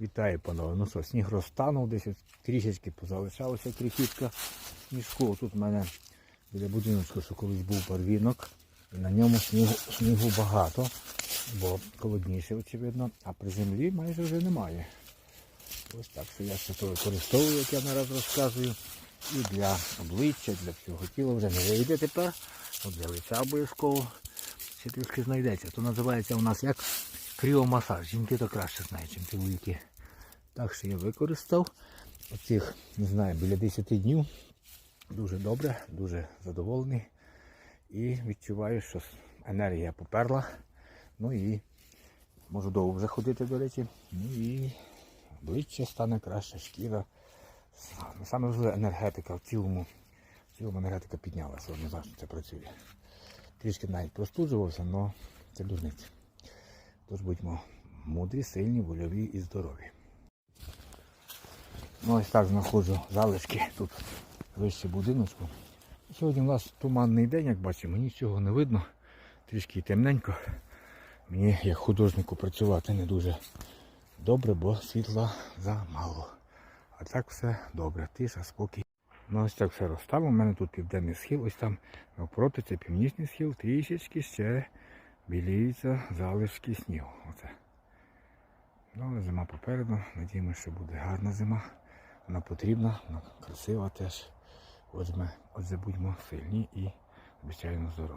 Вітаю, панове. Ну що, сніг розтанув, десь трішечки позалишалося крихітка сніжку. Тут в мене біля будиночку, що колись був барвінок. І на ньому снігу, снігу багато, бо холодніше, очевидно, а при землі майже вже немає. Ось так, що я ще то використовую, як я нараз розказую. І для обличчя, для всього тіла вже не вийде тепер. От для лиця обов'язково ще трішки знайдеться. То називається у нас як кріомасаж. Жінки то краще знають, ніж чоловіки. Так що я використав оцих, не знаю, біля 10 днів. Дуже добре, дуже задоволений. І відчуваю, що енергія поперла. Ну і можу довго вже ходити, до речі. Ну і обличчя стане краще, шкіра. Саме важливе енергетика в цілому. В цілому енергетика піднялася, однозначно це працює. Трішки навіть простуджувався, але це дурниці. Тож будьмо мудрі, сильні, вольові і здорові. Ну ось так знаходжу залишки тут вище будиночку. Сьогодні у нас туманний день, як бачимо, нічого не видно, трішки темненько. Мені як художнику працювати не дуже добре, бо світла замало. А так все добре, тиша, спокій. Ну ось так все розстало. У мене тут південний схил, ось там навпроти це північний схил, трішечки ще біліються залишки снігу. Оце. Ну, зима попереду. Надіємося, що буде гарна зима. Вона потрібна, вона красива теж. Отже будьмо сильні і, звичайно, здорові.